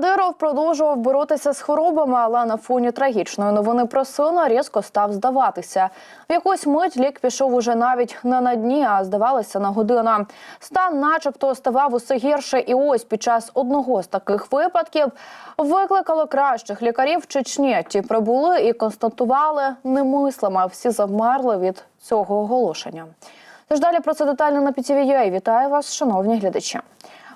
Кадиров продовжував боротися з хворобами, але на фоні трагічної новини про сина різко став здаватися. В якусь мить лік пішов уже навіть не на дні, а здавалося на година. Стан, начебто, ставав усе гірше, і ось під час одного з таких випадків викликало кращих лікарів в Чечні. Ті прибули і констатували немислимо. Всі завмерли від цього оголошення. Тож далі про це детально на PTV.ua. Вітаю вас, шановні глядачі.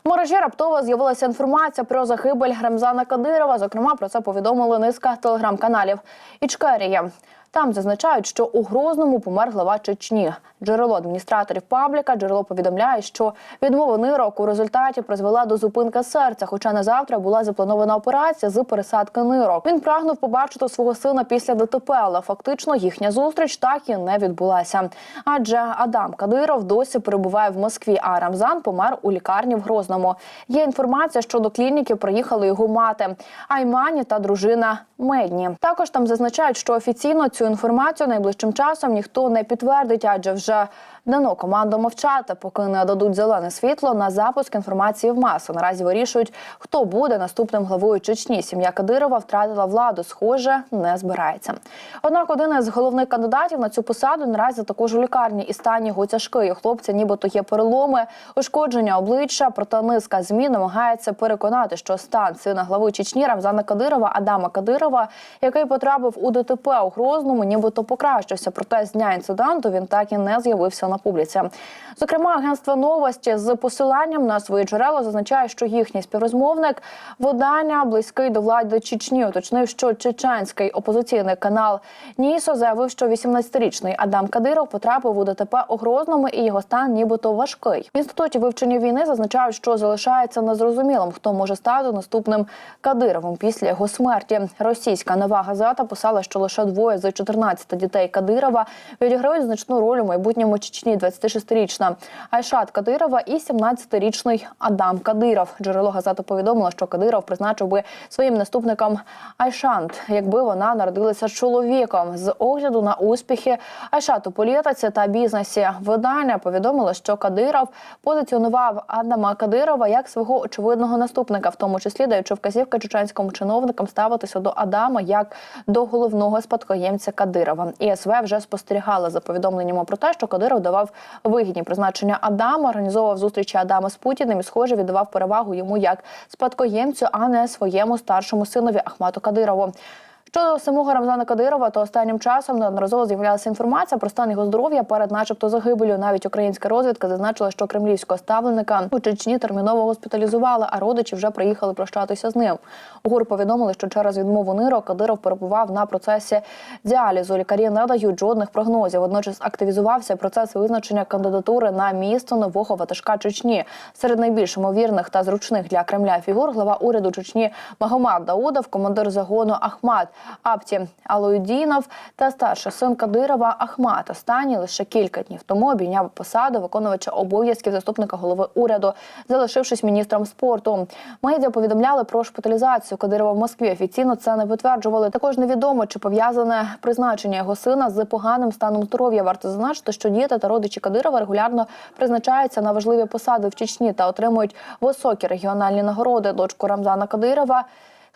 Мережі раптово з'явилася інформація про загибель Рамзана Кадирова. Зокрема, про це повідомили низка телеграм-каналів. Ічкерія. Там зазначають, що у Грозному помер глава Чечні. Джерело адміністраторів пабліка джерело повідомляє, що відмова нирок у результаті призвела до зупинки серця. Хоча на завтра була запланована операція з пересадки нирок. Він прагнув побачити свого сина після ДТП, але фактично їхня зустріч так і не відбулася. Адже Адам Кадиров досі перебуває в Москві, а Рамзан помер у лікарні в Грозному. Є інформація, що до клініки приїхали його мати Аймані та дружина Медні. Також там зазначають, що офіційно цю інформацію найближчим часом ніхто не підтвердить, адже вже дано команду мовчати, поки не дадуть зелене світло на запуск інформації в масу. Наразі вирішують, хто буде наступним главою Чечні. Сім'я Кадирова втратила владу. Схоже, не збирається. Однак один із головних кандидатів на цю посаду наразі також у лікарні і стан його тяжкий. У хлопця нібито є переломи, ушкодження обличчя. Проте низка змін намагається переконати, що стан сина глави Чечні Рамзана Кадирова Адама Кадирова, який потрапив у ДТП у Грозному, нібито покращився. Проте з дня інциденту він так і не з'явився на публіці. Зокрема, агентство новості з посиланням на свої джерела зазначає, що їхній співрозмовник видання близький до влади Чечні уточнив, що чеченський опозиційний канал Нісо заявив, що 18-річний Адам Кадиров потрапив у ДТП у Грозному і його стан нібито важкий. В інституті вивчення війни зазначають, що залишається незрозумілим, хто може стати наступним Кадировим після його смерті. Російська нова газета писала, що лише двоє з 14 дітей Кадирова відіграють значну роль у майбутньому Чечні. 26-річна Айшат Кадирова і 17-річний Адам Кадиров. Джерело газети повідомило, що Кадиров призначив би своїм наступником Айшант, якби вона народилася чоловіком. З огляду на успіхи Айшат у політиці та бізнесі видання повідомило, що Кадиров позиціонував Адама Кадирова як свого очевидного наступника, в тому числі даючи вказівки чеченським чиновникам ставитися до Адама як до головного спадкоємця Кадирова. ІСВ вже спостерігала за повідомленнями про те, що Кадиров давав вигідні призначення Адама, організовував зустрічі Адама з Путіним і, схоже, віддавав перевагу йому як спадкоємцю, а не своєму старшому синові Ахмату Кадирову. Щодо самого Рамзана Кадирова, то останнім часом неодноразово з'являлася інформація про стан його здоров'я перед, начебто, загибелю. Навіть українська розвідка зазначила, що кремлівського ставленика у Чечні терміново госпіталізували, а родичі вже приїхали прощатися з ним. ГУР повідомили, що через відмову нирок Кадиров перебував на процесі діалізу. Лікарі не дають жодних прогнозів. Водночас активізувався процес визначення кандидатури на місто нового ватажка Чечні. Серед найбільш ймовірних та зручних для Кремля фігур глава уряду Чечні Магомад Даудов, командир загону Ахмат. Апті Алоюдінов та старший син Кадирова Ахмат. Останній лише кілька днів тому обійняв посаду виконувача обов'язків заступника голови уряду, залишившись міністром спорту. Медіа повідомляли про шпиталізацію Кадирова в Москві. Офіційно це не підтверджували. Також невідомо, чи пов'язане призначення його сина з поганим станом здоров'я. Варто зазначити, що діти та родичі Кадирова регулярно призначаються на важливі посади в Чечні та отримують високі регіональні нагороди. Дочку Рамзана Кадирова.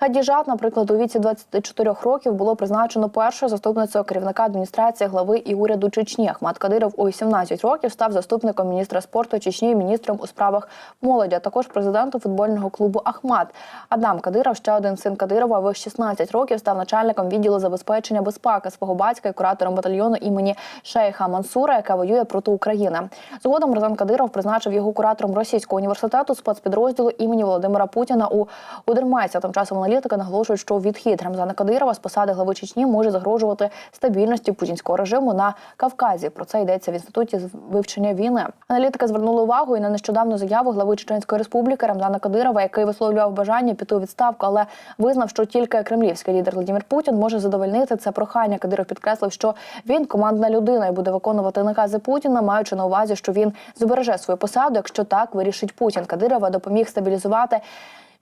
Хадіжат, наприклад, у віці 24 років було призначено першою заступницею керівника адміністрації глави і уряду Чечні. Ахмат Кадиров у 18 років став заступником міністра спорту Чечні, міністром у справах молоді. а Також президентом футбольного клубу Ахмат. Адам Кадиров, ще один син Кадирова, в 16 років став начальником відділу забезпечення безпеки свого батька і куратором батальйону імені Шейха Мансура, яка воює проти України. Згодом Розан Кадиров призначив його куратором російського університету спецпідрозділу імені Володимира Путіна у Удермайці. Тим часом аналітики наголошують, що відхід Рамзана Кадирова з посади глави Чечні може загрожувати стабільності путінського режиму на Кавказі. Про це йдеться в інституті вивчення війни. Аналітики звернули увагу і на нещодавну заяву глави Чеченської республіки Рамзана Кадирова, який висловлював бажання піти у відставку, але визнав, що тільки кремлівський лідер Владимир Путін може задовольнити це прохання. Кадиров підкреслив, що він командна людина і буде виконувати накази Путіна, маючи на увазі, що він збереже свою посаду, якщо так вирішить Путін. Кадирова допоміг стабілізувати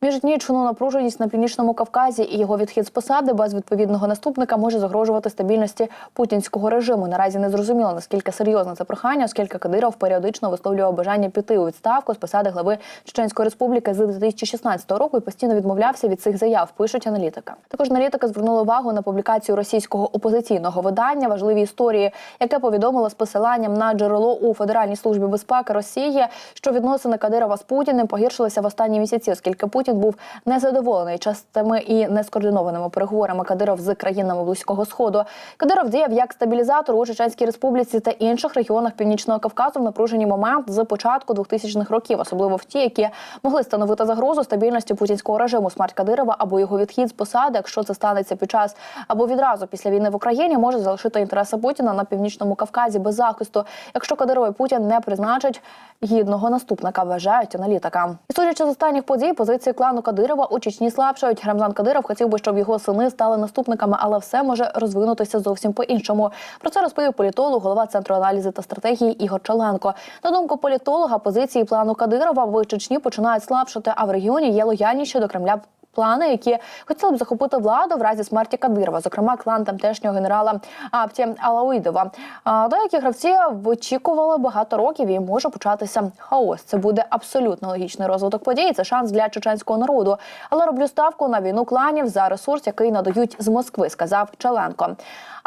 Міжнічну напруженість на північному Кавказі і його відхід з посади без відповідного наступника може загрожувати стабільності путінського режиму. Наразі не зрозуміло наскільки серйозне це прохання, оскільки Кадиров періодично висловлював бажання піти у відставку з посади глави Чеченської республіки з 2016 року і постійно відмовлявся від цих заяв. Пишуть аналітика. Також аналітика звернула увагу на публікацію російського опозиційного видання важливі історії, яке повідомило з посиланням на джерело у Федеральній службі безпеки Росії, що відносини Кадирова з Путіним погіршилися в останні місяці, оскільки Путін був незадоволений частими і нескоординованими переговорами Кадиров з країнами близького сходу. Кадиров діяв як стабілізатор у Чеченській республіці та інших регіонах північного Кавказу в напруженій момент з початку 2000-х років, особливо в ті, які могли становити загрозу стабільності путінського режиму. Смерть Кадирова або його відхід з посади, якщо це станеться під час або відразу після війни в Україні, може залишити інтереси Путіна на північному Кавказі без захисту, якщо Кадиров Путін не призначать гідного наступника, вважають аналітика. І судячи з останніх подій, позиції клану Кадирова у Чечні слабшають. Рамзан Кадиров хотів би, щоб його сини стали наступниками, але все може розвинутися зовсім по-іншому. Про це розповів політолог, голова центру аналізу та стратегії Ігор Чаленко. На думку політолога, позиції плану Кадирова в Чечні починають слабшати, а в регіоні є лояльніші до Кремля плани, які хотіли б захопити владу в разі смерті Кадирова, зокрема клан тамтешнього генерала Апті Алауїдова. А деякі гравці очікували багато років і може початися хаос. Це буде абсолютно логічний розвиток подій. Це шанс для чеченського народу. Але роблю ставку на війну кланів за ресурс, який надають з Москви, сказав Чаленко.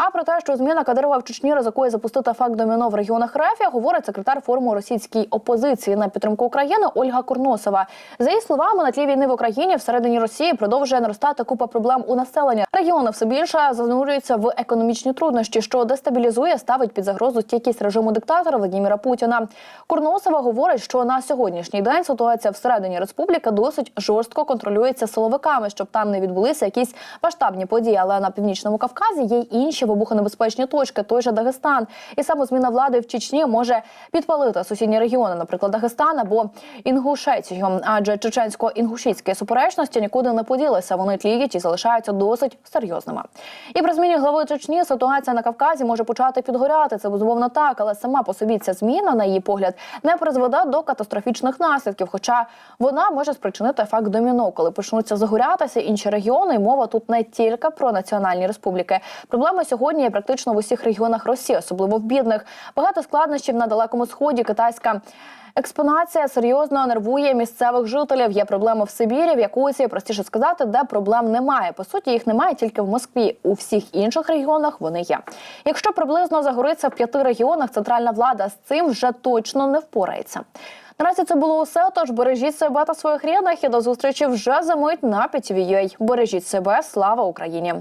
А про те, що зміна Кадирова в Чечні ризикує запустити факт доміно в регіонах РФ, говорить секретар форуму російській опозиції на підтримку України Ольга Курносова. За її словами, на тлі війни в Україні всередині Росії продовжує наростати купа проблем у населення. Регіони все більше занурюються в економічні труднощі, що дестабілізує, ставить під загрозу стійкість режиму диктатора Владимира Путіна. Курносова говорить, що на сьогоднішній день ситуація всередині республіки досить жорстко контролюється силовиками, щоб там не відбулися якісь масштабні події. Але на північному Кавказі є й інші вибухонебезпечні точки, той же Дагестан. І саме зміна влади в Чечні може підпалити сусідні регіони, наприклад, Дагестан або Інгушетію. Адже чеченсько-інгушітські суперечності нікуди не поділися. Вони тліють і залишаються досить серйозними. І при зміні глави Чечні ситуація на Кавказі може почати підгоряти. Це безумовно так, але сама по собі ця зміна, на її погляд, не призведе до катастрофічних наслідків. Хоча вона може спричинити ефект доміно, коли почнуться загорятися інші регіони. І мова тут не тільки про національні республіки. Проблема сьогодні є практично в усіх регіонах Росії, особливо в бідних. Багато складнощів на далекому сході. Китайська експонація серйозно нервує місцевих жителів. Є проблеми в Сибірі, в Якутії, простіше сказати, де проблем немає. По суті, їх немає тільки в Москві. У всіх інших регіонах вони є. Якщо приблизно загориться в п'яти регіонах, центральна влада з цим вже точно не впорається. Наразі це було усе. Тож бережіть себе та своїх рідних і до зустрічі вже за мить на PTV.ua. Бережіть себе, слава Україні!